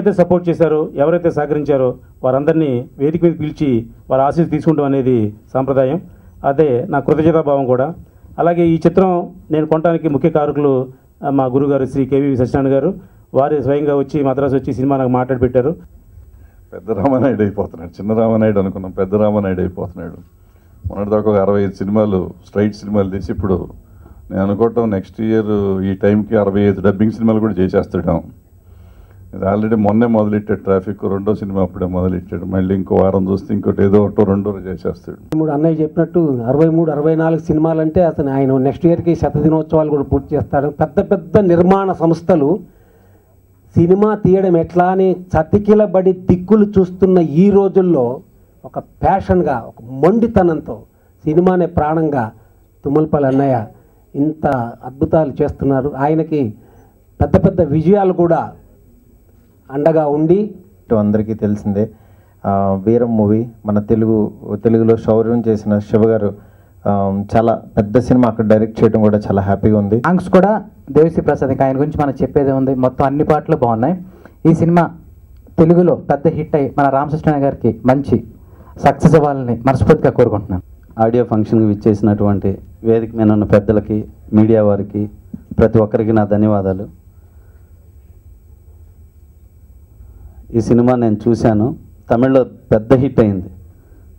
ఎవరైతే సపోర్ట్ చేశారో ఎవరైతే సహకరించారో వారందరినీ వేదిక మీద పిలిచి వారి ఆశీస్సు తీసుకుంటాం అనేది సాంప్రదాయం. అదే నా కృతజ్ఞతాభావం కూడా. అలాగే ఈ చిత్రం నేను కొనడానికి ముఖ్య కారకులు మా గురుగారు శ్రీ కేవీ సత్యనారాయణ గారు. వారు స్వయంగా వచ్చి మద్రాసు వచ్చి సినిమా నాకు మాట్లాడి పెట్టారు. పెద్ద రామనాయుడు అయిపోతున్నాడు. చిన్న రామనాయుడు అనుకున్నాం. పెద్ద రామనాయుడు అయిపోతున్నాడు. మొన్నటిదాకా ఒక అరవై ఐదు సినిమాలు స్ట్రైట్ సినిమాలు తీసి ఇప్పుడు నేను అనుకోవటం నెక్స్ట్ ఇయర్ ఈ టైంకి అరవై ఐదు డబ్బింగ్ సినిమాలు కూడా చేసేస్తాడు ఇది ఆల్రెడీ మొన్నే మొదలెట్టాడు ట్రాఫిక్ రెండో సినిమా అప్పుడే మొదలెట్టాడు. మళ్ళీ ఇంకో వారం చూస్తే ఇంకోటి ఏదో ఒకటో రెండో చేసేస్తాడు. మూడు అన్నయ్య చెప్పినట్టు అరవై మూడు అరవై నాలుగు సినిమాలు అంటే అతను ఆయన నెక్స్ట్ ఇయర్కి శత దినోత్సవాలు కూడా పూర్తి చేస్తాడు. పెద్ద పెద్ద నిర్మాణ సంస్థలు సినిమా తీయడం ఎట్లా అని చతికిలబడి దిక్కులు చూస్తున్న ఈ రోజుల్లో ఒక ప్యాషన్గా ఒక మొండితనంతో సినిమానే ప్రాణంగా తుమ్మలపల్లి అన్నయ్య ఇంత అద్భుతాలు చేస్తున్నారు. ఆయనకి పెద్ద పెద్ద విజయాలు కూడా అండగా ఉండి ఇటు అందరికీ తెలిసిందే. ఆ, వీరం మూవీ మన తెలుగు తెలుగులో శౌర్యం చేసిన శివ గారు చాలా పెద్ద సినిమా అక్కడ డైరెక్ట్ చేయడం కూడా చాలా హ్యాపీగా ఉంది. సాంగ్స్ కూడా దేవిశ్రీ ప్రసాద్ ఇంకా ఆయన గురించి మనం చెప్పేదే ఉంది. మొత్తం అన్ని పాటలు బాగున్నాయి. ఈ సినిమా తెలుగులో పెద్ద హిట్ అయ్యి మన రామకృష్ణ గారికి మంచి సక్సెస్ అవ్వాలని మనస్ఫూర్తిగా కోరుకుంటున్నాను. ఆడియో ఫంక్షన్కి విచ్చేసినటువంటి వేదిక మీద ఉన్న పెద్దలకి మీడియా వారికి ప్రతి ఒక్కరికి నా ధన్యవాదాలు. ఈ సినిమా నేను చూశాను. తమిళ్ళో పెద్ద హిట్ అయింది.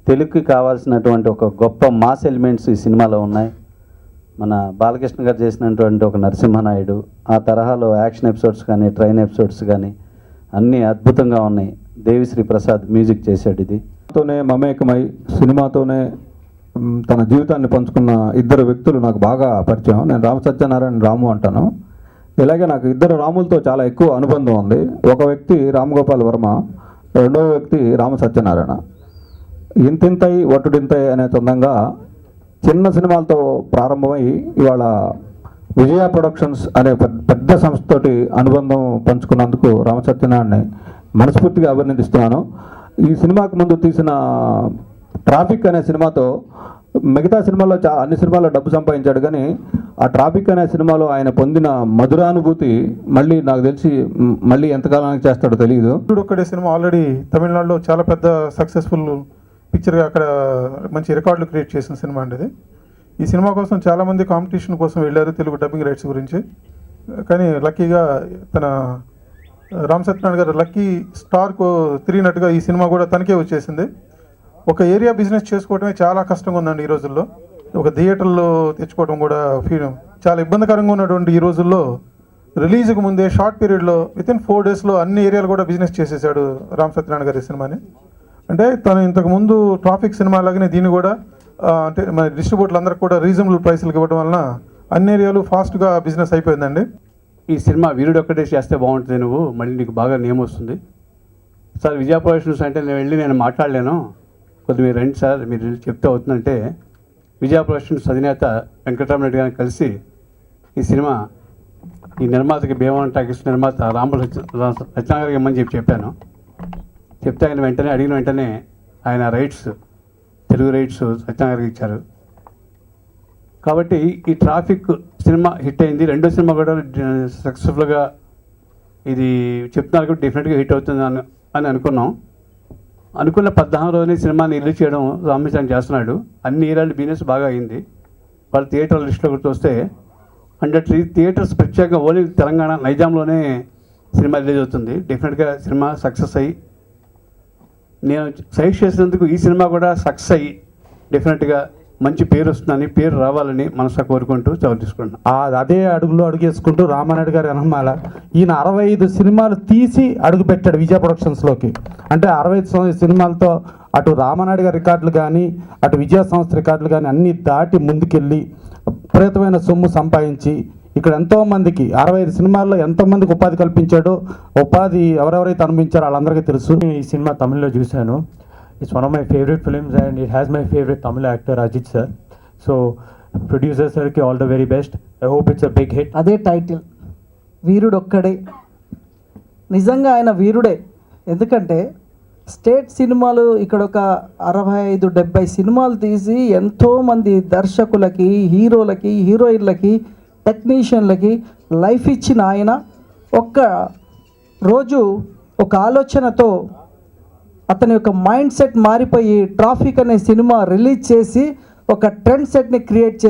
తెలుగుకి కావాల్సినటువంటి ఒక గొప్ప మాస్ ఎలిమెంట్స్ ఈ సినిమాలో ఉన్నాయి. మన బాలకృష్ణ గారు చేసినటువంటి ఒక నరసింహనాయుడు ఆ తరహాలో యాక్షన్ ఎపిసోడ్స్ కానీ ట్రైన్ ఎపిసోడ్స్ కానీ అన్నీ అద్భుతంగా ఉన్నాయి. దేవిశ్రీ ప్రసాద్ మ్యూజిక్ చేశాడు ఇది. తోనే మమేకమై సినిమాతోనే తన జీవితాన్ని పంచుకున్న ఇద్దరు వ్యక్తులు నాకు బాగా పరిచయం. నేను రామ సత్యనారాయణ రాము అంటాను. ఇలాగే నాకు ఇద్దరు రాములతో చాలా ఎక్కువ అనుబంధం ఉంది. ఒక వ్యక్తి రామగోపాల్ వర్మ రెండవ వ్యక్తి రామ సత్యనారాయణ. ఇంతింతై ఒట్టుడింతై అనే చందంగా చిన్న సినిమాలతో ప్రారంభమై ఇవాళ విజయ ప్రొడక్షన్స్ అనే పెద్ద పెద్ద సంస్థతోటి అనుబంధం పంచుకున్నందుకు రామ సత్యనారాయణని మనస్ఫూర్తిగా అభినందిస్తున్నాను. ఈ సినిమాకు ముందు తీసిన ట్రాఫిక్ అనే సినిమాతో మిగతా సినిమాల్లో చా అన్ని సినిమాల్లో డబ్బు సంపాదించాడు కానీ ఆ ట్రాఫిక్ అనే సినిమాలో ఆయన పొందిన మధురానుభూతి మళ్ళీ నాకు తెలిసి మళ్ళీ ఎంతకాలానికి చేస్తాడో తెలియదు ఇప్పుడు ఒక్కడే సినిమా ఆల్రెడీ తమిళనాడులో చాలా పెద్ద సక్సెస్ఫుల్ పిక్చర్గా అక్కడ మంచి రికార్డులు క్రియేట్ చేసిన సినిమా అండి ఇది. ఈ సినిమా కోసం చాలామంది కాంపిటీషన్ కోసం వెళ్ళారు తెలుగు డబ్బింగ్ రైట్స్ గురించి. కానీ లక్కీగా తన రామ్ సత్యనారాయణ గారు లక్కీ స్టార్కు తిరిగినట్టుగా ఈ సినిమా కూడా తనకే వచ్చేసింది. ఒక ఏరియా బిజినెస్ చేసుకోవడమే చాలా కష్టంగా ఉందండి ఈ రోజుల్లో. ఒక థియేటర్లో తెచ్చుకోవడం కూడా ఫీ- చాలా ఇబ్బందికరంగా ఉన్నటువంటి ఈ రోజుల్లో రిలీజ్కి ముందే షార్ట్ పీరియడ్లో విత్ ఇన్ ఫోర్ డేస్లో అన్ని ఏరియాలు కూడా బిజినెస్ చేసేసాడు రామ్ సత్యనారాయణ గారి సినిమాని. అంటే తను ఇంతకు ముందు ట్రాఫిక్ సినిమా లాగానే దీన్ని కూడా అంటే మన డిస్ట్రిబ్యూటర్లు అందరికి కూడా రీజనబుల్ ప్రైస్లకు ఇవ్వడం వలన అన్ని ఏరియాలు ఫాస్ట్గా బిజినెస్ అయిపోయిందండి. ఈ సినిమా వీరుడు ఒక్కటే చేస్తే బాగుంటుంది నువ్వు మళ్ళీ నీకు బాగా నేమ్ వస్తుంది. సార్ విజయ ప్రొడక్షన్స్ అంటే నేను వెళ్ళి నేను మాట్లాడలేను. కొద్ది మీరు రండి సార్. మీరు చెప్తే అవుతుందంటే విజయ ప్రొడక్షన్స్ అధినేత వెంకటరామరెడ్డి గారిని కలిసి ఈ సినిమా ఈ నిర్మాతకి భీమవన్ టాకీస్ నిర్మాత రాంబుల్ సత్యనారాయణ ఇమ్మని చెప్పి చెప్పాను. చెప్తే ఆయన వెంటనే అడిగిన వెంటనే ఆయన రైట్స్ తెలుగు రైట్స్ సత్యనారాయణకి ఇచ్చారు. కాబట్టి ఈ ట్రాఫిక్ సినిమా హిట్ అయింది. రెండో సినిమా కూడా సక్సెస్ఫుల్గా ఇది చెప్తున్నారు కూడా డెఫినెట్గా హిట్ అవుతుంది అని అని అనుకున్నాం. అనుకున్న పద్నాలుగు రోజులు సినిమాని రిలీజ్ చేయడం రామచంద్ర చేస్తున్నాడు. అన్ని ఏరియాలు బిజినెస్ బాగా అయింది. వాళ్ళ థియేటర్ లిస్ట్లో కూడా చూస్తే హండ్రెడ్ త్రీ థియేటర్స్ ప్రత్యేకంగా ఓన్లీ తెలంగాణ నైజాంలోనే సినిమా రిలీజ్ అవుతుంది. డెఫినెట్గా సినిమా సక్సెస్ అయ్యి నేను సజెస్ట్ చేసినందుకు ఈ సినిమా కూడా సక్సెస్ అయ్యి డెఫినెట్గా మంచి పేరు వస్తుందని పేరు రావాలని మనసా కోరుకుంటూ చదువు తీసుకుంటున్నాను ఆ అదే అడుగులో అడుగేసుకుంటూ రామానాయుడు గారి అనమాల ఈయన అరవై ఐదు సినిమాలు తీసి అడుగు పెట్టాడు విజయ ప్రొడక్షన్స్లోకి అంటే అరవై ఐదు సినిమాలతో అటు రామానాయుడు గారి రికార్డులు కానీ అటు విజయ సంస్థ రికార్డులు కానీ అన్నీ దాటి ముందుకెళ్ళి విపరీతమైన సొమ్ము సంపాదించి ఇక్కడ ఎంతోమందికి అరవై ఐదు సినిమాల్లో ఎంతోమందికి ఉపాధి కల్పించాడో. ఉపాధి ఎవరెవరైతే అనుభవించారో వాళ్ళందరికీ తెలుసు. ఈ సినిమా తమిళ్ళో చూశాను. It's one of my favourite films and it has my favourite Tamil actor Ajith sir so producer సార్కి all the very best I hope it's a big hit అదే టైటిల్ వీరుడు ఒక్కడే నిజంగా ఆయన వీరుడే. ఎందుకంటే స్టేట్ సినిమాలు ఇక్కడ ఒక అరవై ఐదు డెబ్బై సినిమాలు తీసి ఎంతోమంది దర్శకులకి హీరోలకి హీరోయిన్లకి టెక్నీషియన్లకి లైఫ్ ఇచ్చిన ఆయన. ఒక్క రోజు ఒక ఆలోచనతో అతని యొక్క మైండ్ సెట్ మారిపోయి ట్రాఫిక్ అనే సినిమా రిలీజ్ చేసి ఒక ట్రెండ్ సెట్ని క్రియేట్ చే